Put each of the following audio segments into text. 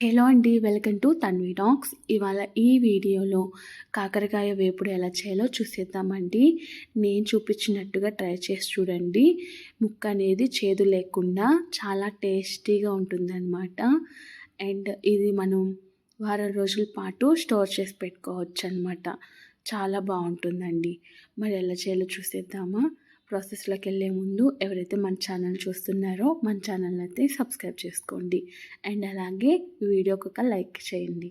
Hello అండి welcome to Tanvi talks. ఇవాళ ఈ వీడియోలో కాకరకాయ వేపుడు ఎలా చేయాలో చూసేద్దామండి. నేను చూపించినట్టుగా ట్రై చేసి చూడండి. ముక్క అనేది చేదు లేకుండా చాలా టేస్టీగా ఉంటుందన్నమాట. అండ్ ఇది మనం వారం రోజుల పాటు స్టోర్ చేసి పెట్టుకోవచ్చు అనమాట చాలా బాగుంటుందండి. మరి ఎలా చేయాలో చూసేద్దామా? ప్రాసెస్లోకి వెళ్ళే ముందు ఎవరైతే మన ఛానల్ చూస్తున్నారో మన ఛానల్ అయితే సబ్స్క్రైబ్ చేసుకోండి. అండ్ అలాగే వీడియోకి ఒక లైక్ చేయండి.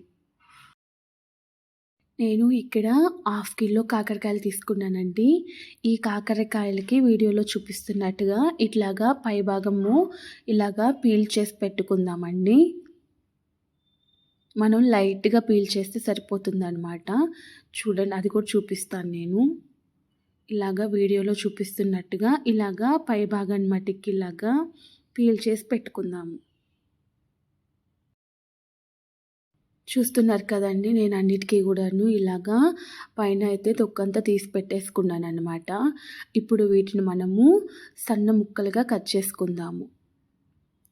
నేను ఇక్కడ హాఫ్ కిలో కాకరకాయలు తీసుకున్నానండి. ఈ కాకరకాయలకి వీడియోలో చూపిస్తున్నట్టుగా ఇట్లాగా పైభాగము ఇలాగా పీల్ చేసి పెట్టుకుందామండి. మనం లైట్గా పీల్ చేస్తే సరిపోతుందన్నమాట. చూడండి అది కూడా చూపిస్తాను నేను. ఇలాగా వీడియోలో చూపిస్తున్నట్టుగా ఇలాగా పై భాగాన్ని మట్టికి ఇలాగా పీల్ చేసి పెట్టుకుందాము. చూస్తున్నారు కదండి నేను అన్నిటికీ కూడాను ఇలాగా పైన అయితే తొక్కంతా తీసి పెట్టేసుకున్నాను అనమాట ఇప్పుడు వీటిని మనము సన్న ముక్కలుగా కట్ చేసుకుందాము.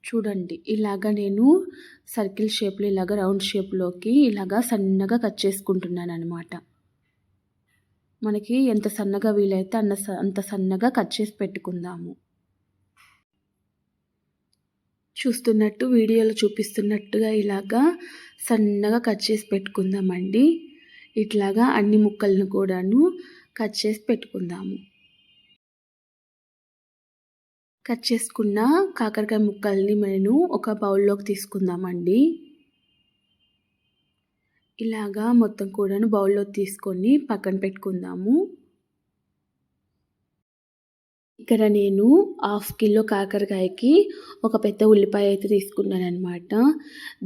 చూడండి ఇలాగా నేను సర్కిల్ షేప్లో ఇలాగ రౌండ్ షేప్లోకి ఇలాగా సన్నగా కట్ చేసుకుంటున్నాను అనమాట మనకి ఎంత సన్నగా వీలైతే అన్న అంత సన్నగా కట్ చేసి పెట్టుకుందాము. చూస్తున్నట్టు వీడియోలో చూపిస్తున్నట్టుగా ఇలాగా సన్నగా కట్ చేసి పెట్టుకుందామండి. ఇట్లాగా అన్ని ముక్కలను కూడాను కట్ చేసి పెట్టుకుందాము. కట్ చేసుకున్న కాకరకాయ ముక్కల్ని నేను ఒక బౌల్లోకి తీసుకుందామండి. ఇలాగా మొత్తం కూడాను బౌల్లో తీసుకొని పక్కన పెట్టుకుందాము. ఇక్కడ నేను హాఫ్ కిలో కాకరకాయకి ఒక పెద్ద ఉల్లిపాయ అయితే తీసుకున్నాను అనమాట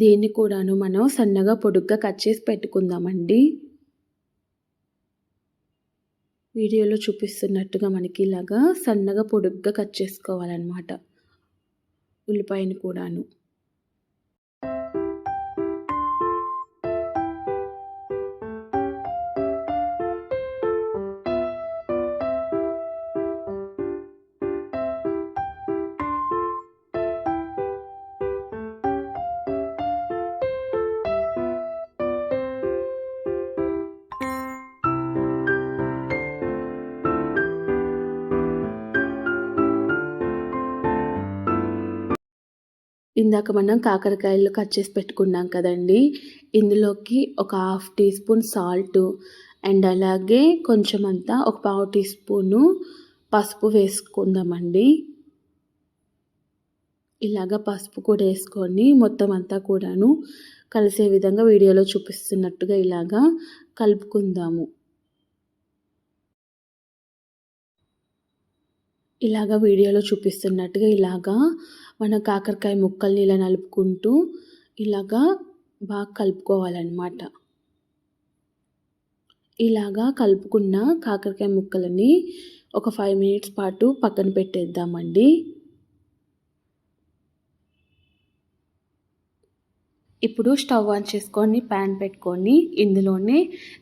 దీన్ని కూడాను మనం సన్నగా పొడుగ్గా కట్ చేసి పెట్టుకుందామండి. వీడియోలో చూపిస్తున్నట్టుగా మనకి ఇలాగా సన్నగా పొడుగ్గా కట్ చేసుకోవాలన్నమాట ఉల్లిపాయని కూడాను. ఇందాక మనం కాకరకాయలు కట్ చేసి పెట్టుకున్నాం కదండి. ఇందులోకి ఒక half teaspoon salt and అలాగే కొంచెం అంతా ఒక పావు టీ స్పూను పసుపు వేసుకుందామండి. ఇలాగ పసుపు కూడా వేసుకొని మొత్తం అంతా కూడాను కలిసే విధంగా వీడియోలో చూపిస్తున్నట్టుగా ఇలాగా కలుపుకుందాము. ఇలాగా వీడియోలో చూపిస్తున్నట్టుగా ఇలాగా మన కాకరకాయ ముక్కల్ని ఇలా నలుపుకుంటూ ఇలాగా బాగా కలుపుకోవాలన్నమాట. ఇలాగా కలుపుకున్న కాకరకాయ ముక్కలని ఒక ఫైవ్ మినిట్స్ పాటు పక్కన పెట్టేద్దామండి. ఇప్పుడు స్టవ్ ఆన్ చేసుకొని ప్యాన్ పెట్టుకొని ఇందులోనే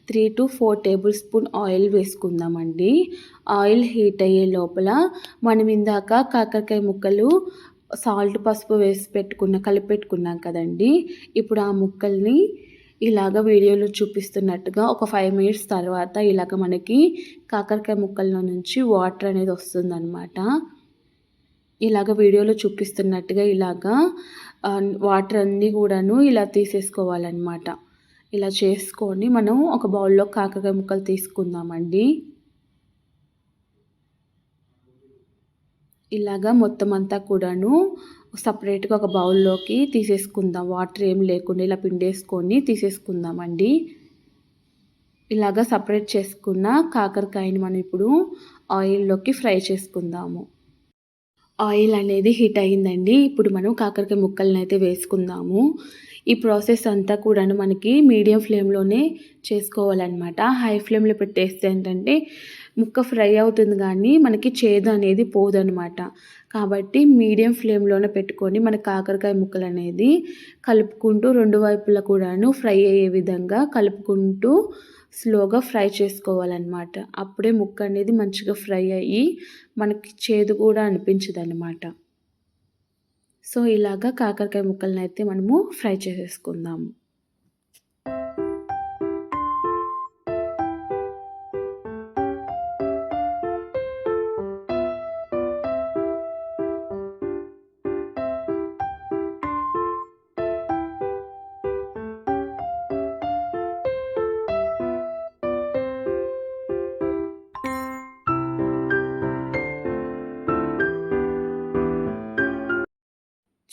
three to four tablespoon oil వేసుకుందామండి. ఆయిల్ హీట్ అయ్యే లోపల మనం ఇందాక కాకరకాయ ముక్కలు సాల్ట్ పసుపు వేసి పెట్టుకున్న కలిపి పెట్టుకున్నాం కదండి. ఇప్పుడు ఆ ముక్కల్ని ఇలాగ వీడియోలో చూపిస్తున్నట్టుగా ఒక ఫైవ్ మినిట్స్ తర్వాత ఇలాగ మనకి కాకరకాయ ముక్కల్లో నుంచి వాటర్ అనేది వస్తుందన్నమాట. ఇలాగ వీడియోలో చూపిస్తున్నట్టుగా ఇలాగా వాటర్ అన్నీ కూడాను ఇలా తీసేసుకోవాలన్నమాట. ఇలా చేసుకొని మనం ఒక బౌల్లో కాకరకాయ ముక్కలు తీసుకుందామండి. ఇలాగా మొత్తం అంతా కూడాను సపరేట్గా ఒక బౌల్లోకి తీసేసుకుందాం. వాటర్ ఏం లేకుండా ఇలా పిండేసుకొని తీసేసుకుందామండి. ఇలాగా సపరేట్ చేసుకున్న కాకరకాయని మనం ఇప్పుడు ఆయిల్లోకి ఫ్రై చేసుకుందాము. ఆయిల్ అనేది హీట్ అయ్యిందండి ఇప్పుడు మనం కాకరకాయ ముక్కలను అయితే వేసుకుందాము. ఈ ప్రాసెస్ అంతా కూడా మనకి మీడియం ఫ్లేమ్లోనే చేసుకోవాలన్నమాట. హై ఫ్లేమ్లో పెట్టేస్తే ఏంటంటే ముక్క ఫ్రై అవుతుంది కానీ మనకి చేదు అనేది పోదనమాట కాబట్టి మీడియం ఫ్లేమ్లోనే పెట్టుకొని మన కాకరకాయ ముక్కలు అనేది కలుపుకుంటూ రెండు వైపులా కూడాను ఫ్రై అయ్యే విధంగా కలుపుకుంటూ స్లోగా ఫ్రై చేసుకోవాలన్నమాట. అప్పుడే ముక్క అనేది మంచిగా ఫ్రై అయ్యి మనకి చేదు కూడా అనిపించదు అనమాట సో ఇలాగా కాకరకాయ ముక్కలను అయితే మనము ఫ్రై చేసేసుకుందాము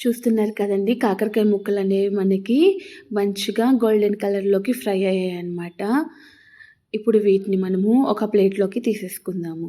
చూస్తున్నారు కదండి. కాకరకాయ ముక్కలు అనేవి మనకి మంచిగా గోల్డెన్ కలర్లోకి ఫ్రై అయ్యాయి అన్నమాట ఇప్పుడు వీటిని మనము ఒక ప్లేట్లోకి తీసేసుకుందాము.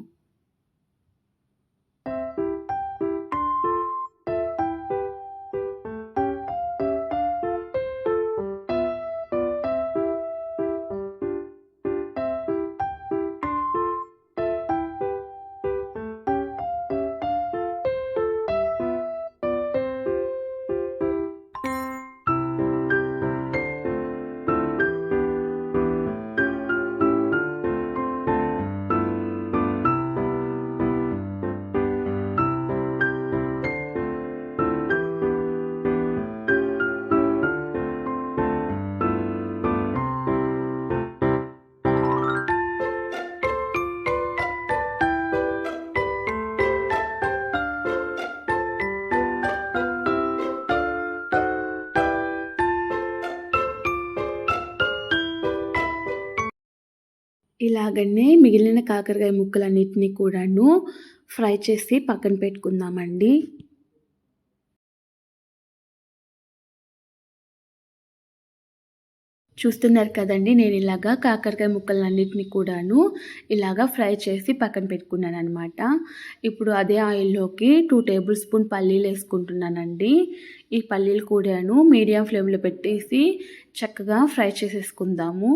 ఇలాగనే మిగిలిన కాకరకాయ ముక్కలన్నిటినీ కూడాను ఫ్రై చేసి పక్కన పెట్టుకుందామండి. చూస్తున్నారు కదండి నేను ఇలాగా కాకరకాయ ముక్కలన్నిటిని కూడాను ఇలాగా ఫ్రై చేసి పక్కన పెట్టుకున్నాను అనమాట ఇప్పుడు అదే ఆయిల్లోకి టూ టేబుల్ స్పూన్ పల్లీలు వేసుకుంటున్నానండి. ఈ పల్లీలు కూడాను మీడియం ఫ్లేమ్లో పెట్టేసి చక్కగా ఫ్రై చేసేసుకుందాము.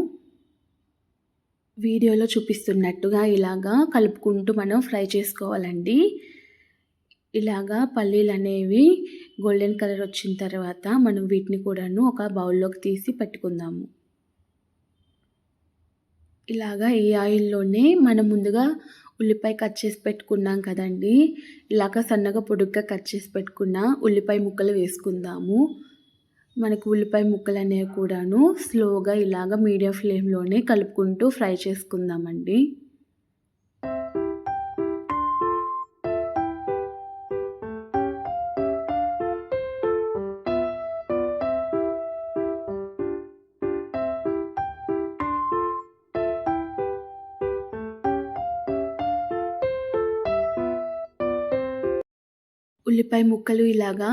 వీడియోలో చూపిస్తున్నట్టుగా ఇలాగా కలుపుకుంటూ మనం ఫ్రై చేసుకోవాలండి. ఇలాగా పల్లీలు అనేవి గోల్డెన్ కలర్ వచ్చిన తర్వాత మనం వీటిని కూడాను ఒక బౌల్లోకి తీసి పెట్టుకుందాము. ఇలాగా ఈ ఆయిల్లోనే మనం ముందుగా ఉల్లిపాయ కట్ చేసి పెట్టుకున్నాం కదండి. ఇలాగ సన్నగా పొడుగ్గా కట్ చేసి పెట్టుకున్న ఉల్లిపాయ ముక్కలు వేసుకుందాము. మనకు ఉల్లిపాయ ముక్కలు అనేవి కూడాను స్లోగా ఇలాగ మీడియం ఫ్లేమ్లోనే కలుపుకుంటూ ఫ్రై చేసుకుందామండి. ఉల్లిపాయ ముక్కలు ఇలాగా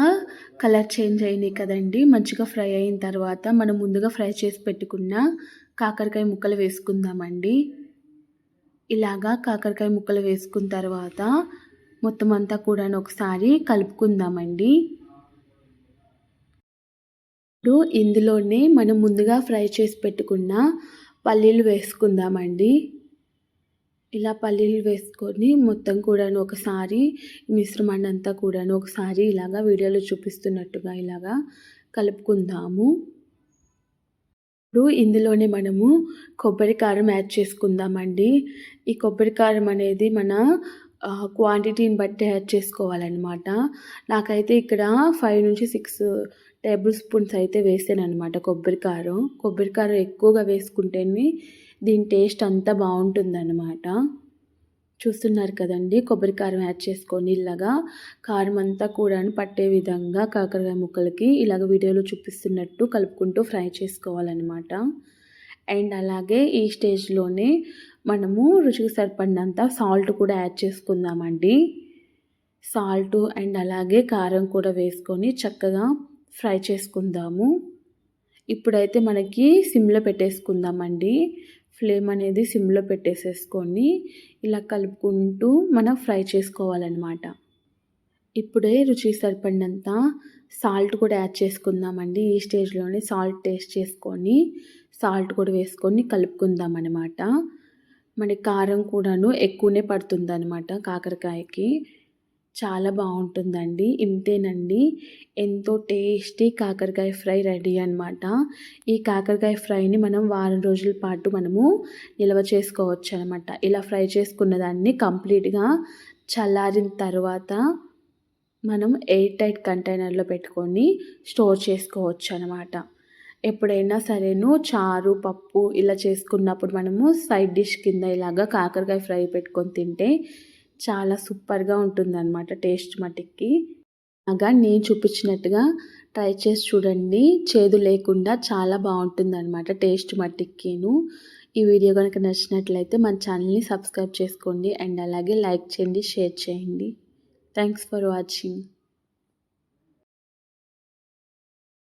కలర్ చేంజ్ అయినాయి కదండి. మంచిగా ఫ్రై అయిన తర్వాత మనం ముందుగా ఫ్రై చేసి పెట్టుకున్న కాకరకాయ ముక్కలు వేసుకుందామండి. ఇలాగా కాకరకాయ ముక్కలు వేసుకున్న తర్వాత మొత్తం అంతా కూడా ఒకసారి కలుపుకుందామండి. ఇప్పుడు ఇందులోనే మనం ముందుగా ఫ్రై చేసి పెట్టుకున్న పల్లీలు వేసుకుందామండి. ఇలా పల్లీలు వేసుకొని మొత్తం కూడాను ఒకసారి మిశ్రమాన్ని అంతా కూడాను ఒకసారి ఇలాగా వీడియోలో చూపిస్తున్నట్టుగా ఇలాగా కలుపుకుందాము. ఇప్పుడు ఇందులోనే మనము కొబ్బరి కారం యాడ్ చేసుకుందామండి. ఈ కొబ్బరి కారం అనేది మన క్వాంటిటీని బట్టి యాడ్ చేసుకోవాలన్నమాట. నాకైతే ఇక్కడ ఫైవ్ నుంచి సిక్స్ టేబుల్ స్పూన్స్ అయితే వేసాను అనమాట కొబ్బరి కారం. కొబ్బరి కారం ఎక్కువగా వేసుకుంటేనే దీని టేస్ట్ అంతా బాగుంటుందన్నమాట. చూస్తున్నారు కదండి కొబ్బరి కారం యాడ్ చేసుకొని ఇలాగా కారం అంతా కూడా పట్టే విధంగా కాకరకాయ ముక్కలకి ఇలాగ వీడియోలో చూపిస్తున్నట్టు కలుపుకుంటూ ఫ్రై చేసుకోవాలన్నమాట. అండ్ అలాగే ఈ స్టేజ్లోనే మనము రుచికి సరిపడినంత సాల్ట్ కూడా యాడ్ చేసుకుందామండి. సాల్ట్ అండ్ అలాగే కారం కూడా వేసుకొని చక్కగా ఫ్రై చేసుకుందాము. ఇప్పుడైతే మనకి సిమ్లో పెట్టేసుకుందామండి. ఫ్లేమ్ అనేది సిమ్లో పెట్టేసేసుకొని ఇలా కలుపుకుంటూ మనం ఫ్రై చేసుకోవాలన్నమాట. ఇప్పుడే రుచి సరిపడినంత సాల్ట్ కూడా యాడ్ చేసుకుందామండి. ఈ స్టేజ్లోనే సాల్ట్ టేస్ట్ చేసుకొని సాల్ట్ కూడా వేసుకొని కలుపుకుందాం అనమాట మనకి కారం కూడాను ఎక్కువనే పడుతుంది అనమాట కాకరకాయకి. చాలా బాగుంటుందండి. ఇంతేనండి. ఎంతో టేస్టీ కాకరకాయ ఫ్రై రెడీ అనమాట ఈ కాకరకాయ ఫ్రైని మనం వారం రోజుల పాటు మనము నిల్వ చేసుకోవచ్చు అనమాట ఇలా ఫ్రై చేసుకున్న దాన్ని కంప్లీట్గా చల్లారిన తర్వాత మనం ఎయిర్ టైట్ కంటైనర్లో పెట్టుకొని స్టోర్ చేసుకోవచ్చు అనమాట ఎప్పుడైనా సరేను చారు పప్పు ఇలా చేసుకున్నప్పుడు మనము సైడ్ డిష్ కింద ఇలాగా కాకరకాయ ఫ్రై పెట్టుకొని తింటే చాలా సూపర్గా ఉంటుందన్నమాట టేస్ట్ మటుక్కి. అలాగా నేను చూపించినట్టుగా ట్రై చేసి చూడండి. చేదు లేకుండా చాలా బాగుంటుందన్నమాట టేస్ట్ మట్టికిను ఈ వీడియో కనుక నచ్చినట్లయితే మన ఛానల్ని సబ్స్క్రైబ్ చేసుకోండి అండ్ అలాగే లైక్ చేయండి షేర్ చేయండి. Thanks for watching.